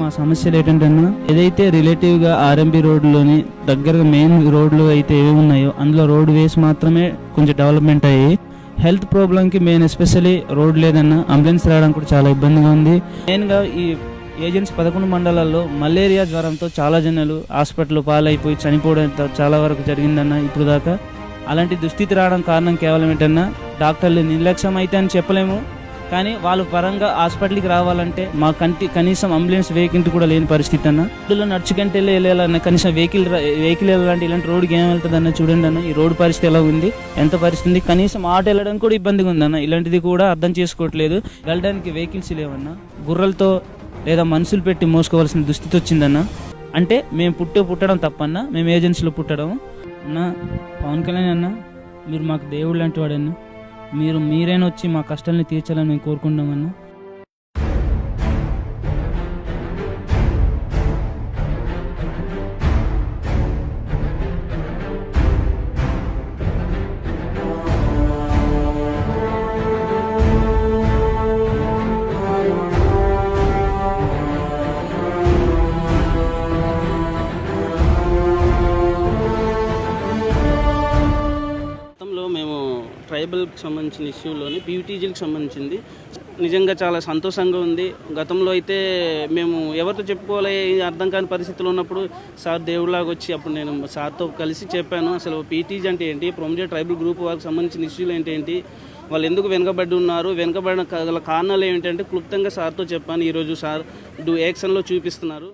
మా సమస్యలు ఏంటంటే ఏదైతే రిలేటివ్గా ఆర్ఎంబి రోడ్లోని దగ్గరగా మెయిన్ రోడ్లు అయితే ఏవి ఉన్నాయో అందులో రోడ్ వేస్ మాత్రమే కొంచెం డెవలప్మెంట్ అయ్యి హెల్త్ ప్రాబ్లంకి మెయిన్ ఎస్పెషల్లీ రోడ్ లేదన్న అంబులెన్స్ రావడం కూడా చాలా ఇబ్బందిగా ఉంది. మెయిన్గా ఈ ఏజెన్సీ పదకొండు మండలాల్లో మలేరియా జ్వరంతో చాలా జనాలు హాస్పిటల్ పాలైపోయి చనిపోవడం చాలా వరకు జరిగిందన్న ఇప్పుడు దాకా. అలాంటి దుస్థితి రావడం కారణం కేవలం ఏంటన్నా డాక్టర్లు నిర్లక్ష్యం అయితే అని చెప్పలేము. కానీ వాళ్ళు పరంగా హాస్పిటల్కి రావాలంటే మా కంటి కనీసం అంబులెన్స్ వెహికల్ కూడా లేని పరిస్థితి అన్న. రోడ్డులో నడుచుకుంటే వెళ్ళి కనీసం వెహికల్ వెహికల్ వెళ్ళాలంటే ఇలాంటి రోడ్కి ఏం వెళ్తుంది అన్న చూడండి అన్న. ఈ రోడ్డు పరిస్థితి ఎలా ఉంది? ఎంత పరిస్థితి ఉంది? కనీసం ఆటో వెళ్ళడానికి కూడా ఇబ్బందిగా ఉందన్న ఇలాంటిది కూడా అర్థం చేసుకోవట్లేదు. వెళ్ళడానికి వెహికల్స్ లేవన్న. గుర్రలతో లేదా మనుషులు పెట్టి మోసుకోవాల్సిన దుస్థితి వచ్చిందన్న అంటే మేము పుట్టే పుట్టడం తప్పన్నా. మేము ఏజెన్సీలో పుట్టడం అన్న పవన్ కళ్యాణ్ అన్న మీరు మాకు దేవుడు లాంటి వాడన్నా. మీరు మీరైనా వచ్చి మా కష్టాలని తీర్చాలని మేము కోరుకుంటామన్నా ట్రైబల్కి సంబంధించిన ఇష్యూలోని పీవీటీజీలకు సంబంధించింది. నిజంగా చాలా సంతోషంగా ఉంది. గతంలో అయితే మేము ఎవరితో చెప్పుకోవాలి అర్థం కాని పరిస్థితులు ఉన్నప్పుడు సార్ దేవుడిలాగా వచ్చి అప్పుడు నేను సార్తో కలిసి చెప్పాను. అసలు పీటీజీ అంటే ఏంటి? ప్రొమోజెడ్ ట్రైబల్ గ్రూప్ వాళ్ళకి సంబంధించిన ఇష్యూలు ఏంటి ఏంటి? వాళ్ళు ఎందుకు వెనుకబడి ఉన్నారు? వెనుకబడిన గల కారణాలు ఏమిటంటే క్లుప్తంగా సార్తో చెప్పాను. ఈరోజు సార్ డూ యాక్షన్లో చూపిస్తున్నారు.